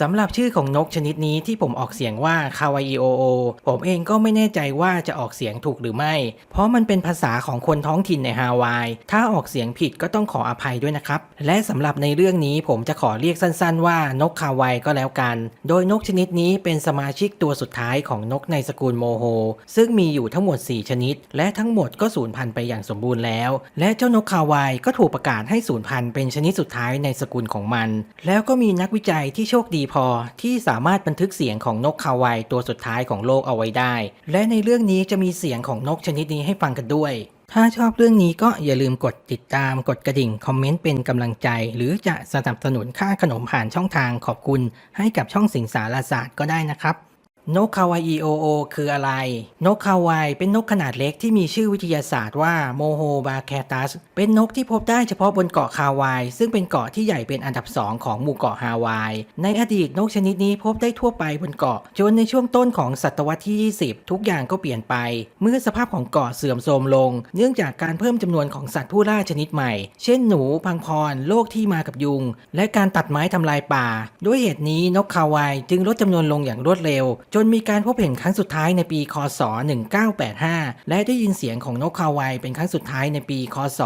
สำหรับชื่อของนกชนิดนี้ที่ผมออกเสียงว่าคาวาอิโอโอผมเองก็ไม่แน่ใจว่าจะออกเสียงถูกหรือไม่ เพราะมันเป็นภาษาของคนท้องถิ่นในฮาวาย ถ้าออกเสียงผิดก็ต้องขออภัยด้วยนะครับ และสำหรับในเรื่องนี้ผมจะขอเรียกสั้นๆว่านกคาวายก็แล้วกัน โดยนกชนิดนี้เป็นสมาชิกตัวสุดท้ายของนกในสกุลโมโฮ ซึ่งมีอยู่ทั้งหมด 4 ชนิด และทั้งหมดก็สูญพันธุ์ไปอย่างสมบูรณ์แล้ว และเจ้านกคาวายก็ถูกประกาศให้สูญพันธุ์เป็นชนิดสุดท้ายในสกุลของมัน แล้วก็มีนักวิจัยที่โชคดีพอที่สามารถบันทึกเสียงของนกคาวายตัวสุดท้ายของโลกเอาไว้ได้ และในเรื่องนี้จะมีเสียงของนกชนิดนี้ให้ฟังกันด้วย ถ้าชอบเรื่องนี้ก็อย่าลืมกดติดตาม กดกระดิ่ง คอมเมนต์เป็นกำลังใจ หรือจะสนับสนุนค่าขนมผ่านช่องทางขอบคุณ ให้กับช่องสิงสารศาสตร์ก็ได้นะครับ นกคาวายโอโอคืออะไร นกคาวายเป็นนกขนาดเล็กที่มีชื่อวิทยาศาสตร์ว่าโมโฮบาแคตัส เป็นนกที่พบได้เฉพาะบนเกาะคาวาย ซึ่งเป็นเกาะที่ใหญ่เป็นอันดับสองของหมู่เกาะฮาวาย ในอดีตนกชนิดนี้พบได้ทั่วไปบนเกาะ จนในช่วงต้นของศตวรรษที่ 20 ทุกอย่างก็เปลี่ยนไป เมื่อสภาพของเกาะเสื่อมโทรมลง เนื่องจากการเพิ่มจำนวนของสัตว์ผู้ล่าชนิดใหม่ เช่นหนู พังพร โรคที่มากับยุง และการตัดไม้ทำลายป่า ด้วยเหตุนี้นกคาวายจึงลดจำนวนลงอย่างรวดเร็วจนมีการพบเห็นครั้งสุดท้ายในปี คศ 1985 และได้ยินเสียงของนกคาวายเป็นครั้งสุดท้ายในปี คศ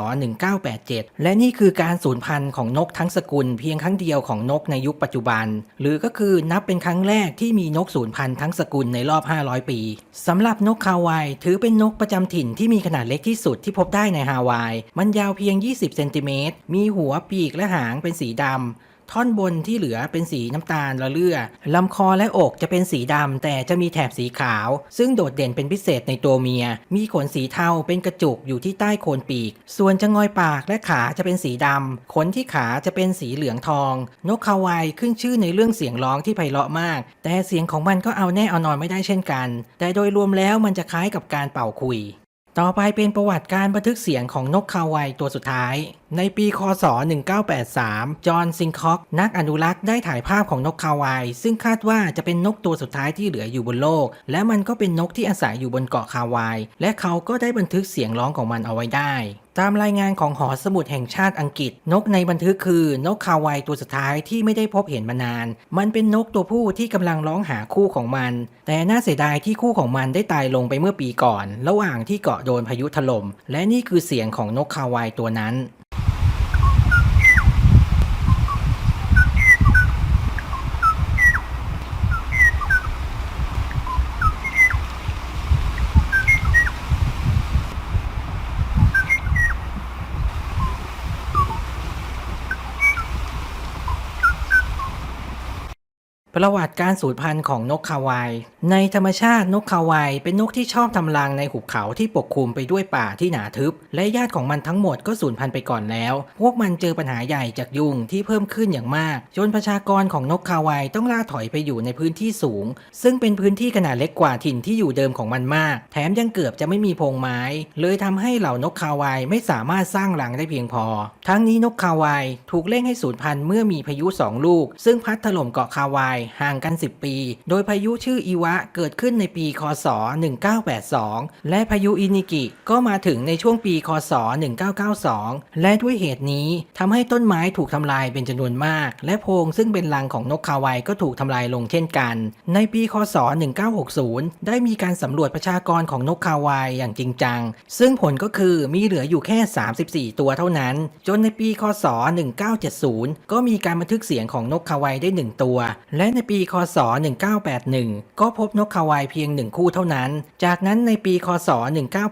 1987 และนี่คือการสูญพันธุ์ของนกทั้งสกุลเพียงครั้งเดียวของนกในยุคปัจจุบัน หรือก็คือนับเป็นครั้งแรกที่มีนกสูญพันธุ์ทั้งสกุลในรอบ 500 ปีสำหรับนกคาวายถือเป็นนกประจำถิ่นที่มีขนาดเล็กที่สุดที่พบได้ในฮาวาย มันยาวเพียง 20 เซนติเมตร มีหัวปีกและหางเป็นสีดำ ท่อนบนที่เหลือเป็นสีน้ำตาลละเลือลำคอและอกจะเป็นสีดำแต่จะมีแถบสีขาว ซึ่งโดดเด่นเป็นพิเศษในตัวเมีย มีขนสีเทาเป็นกระจุกอยู่ที่ใต้โคนปีก ส่วนจะงอยปากและขาจะเป็นสีดำขนที่ขาจะเป็นสีเหลืองทอง นกคาวายขึ้นชื่อในเรื่องเสียงร้องที่ไพเราะมาก แต่เสียงของมันก็เอาแน่เอานอนไม่ได้เช่นกัน แต่โดยรวมแล้วมันจะคล้ายกับการเป่าคุย ต่อไปเป็นประวัติการบันทึกเสียงของนกคาวายตัวสุดท้ายในปีคศ 1983 จอห์นซิงคอก นักอนุรักษ์ได้ถ่ายภาพของนกคาวาย ซึ่งคาดว่าจะเป็นนกตัวสุดท้ายที่เหลืออยู่บนโลก และมันก็เป็นนกที่อาศัยอยู่บนเกาะคาวาย และเขาก็ได้บันทึกเสียงร้องของมันเอาไว้ได้ตามรายงานของหอสมุดแห่งชาติอังกฤษ นกในบันทึกคือนกคาวายตัวสุดท้ายที่ไม่ได้พบเห็นมานาน มันเป็นนกตัวผู้ที่กำลังร้องหาคู่ของมัน แต่น่าเสียดายที่คู่ของมันได้ตายลงไปเมื่อปีก่อน ระหว่างที่เกาะโดนพายุถล่มและนี่คือเสียงของนกคาวายตัวนั้น ประวัติการสูญพันธุ์ของนกคาวาย ในธรรมชาตินกคาวายเป็นนกที่ชอบทำรังในหุบเขาที่ปกคลุมไปด้วยป่าที่หนาทึบ และญาติของมันทั้งหมดก็สูญพันธุ์ไปก่อนแล้ว พวกมันเจอปัญหาใหญ่จากยุงที่เพิ่มขึ้นอย่างมาก จนประชากรของนกคาวายต้องล่าถอยไปอยู่ในพื้นที่สูง ซึ่งเป็นพื้นที่ขนาดเล็กกว่าถิ่นที่อยู่เดิมของมันมาก แถมยังเกือบจะไม่มีพงไม้ เลยทำให้เหล่านกคาวายไม่สามารถสร้างรังได้เพียงพอ ทั้งนี้นกคาวายถูกเร่งให้สูญพันธุ์เมื่อมีพายุสองลูก ซึ่งพัดถล่มเกาะคาวายห่างกัน 10 ปี โดยพายุชื่ออีวะเกิดขึ้นในปีคศ 1982 และพายุอินิกิก็มาถึงในช่วงปีคศ 1992 และด้วยเหตุนี้ทำให้ต้นไม้ถูกทำลายเป็นจำนวนมาก และโพรงซึ่งเป็นรังของนกคาวายก็ถูกทำลายลงเช่นกัน ในปีคศ 1960 ได้มีการสำรวจประชากรของนกคาวายอย่างจริงจัง ซึ่งผลก็คือมีเหลืออยู่แค่ 34 ตัวเท่านั้น จนในปีคศ 1970 ก็มีการบันทึกเสียงของนกคาวายได้ 1 ตัว และในปีคศ 1981 ก็พบนกคาวายเพียง1คู่เท่านั้น จากนั้นในปีคศ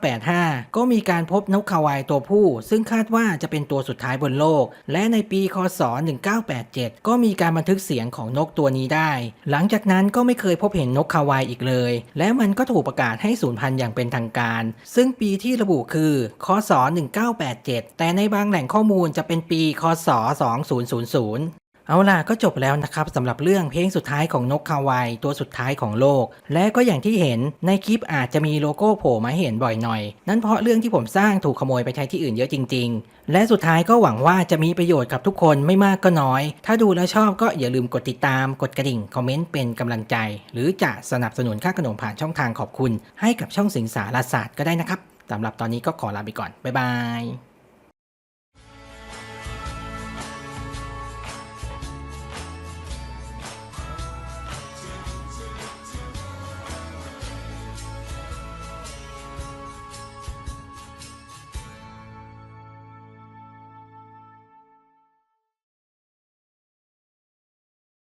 1985 ก็มีการพบนกคาวายตัวผู้ ซึ่งคาดว่าจะเป็นตัวสุดท้ายบนโลก และในปีคศ 1987 ก็มีการบันทึกเสียงของนกตัวนี้ได้ หลังจากนั้นก็ไม่เคยพบเห็นนกคาวายอีกเลย และมันก็ถูกประกาศให้สูญพันธุ์อย่างเป็นทางการ ซึ่งปีที่ระบุคือคศ 1987 แต่ในบางแหล่งข้อมูลจะเป็นปีคศ 2000 เอาล่ะก็จบแล้วนะครับสำหรับเรื่องเพลงสุดท้ายของนกคาวายตัวสุดท้ายของโลก และก็อย่างที่เห็นในคลิปอาจจะมีโลโก้โผล่มาเห็นบ่อยหน่อย นั่นเพราะเรื่องที่ผมสร้างถูกขโมยไปใช้ที่อื่นเยอะจริง ๆ และสุดท้ายก็หวังว่าจะมีประโยชน์กับทุกคนไม่มากก็น้อย ถ้าดูแล้วชอบก็อย่าลืมกดติดตามกดกระดิ่งคอมเมนต์เป็นกำลังใจ หรือจะสนับสนุนค่าขนมผ่านช่องทางขอบคุณ ให้กับช่องสิงสารศาสตร์ก็ได้นะครับสำหรับตอนนี้ก็ขอลาไปก่อนบ๊ายบาย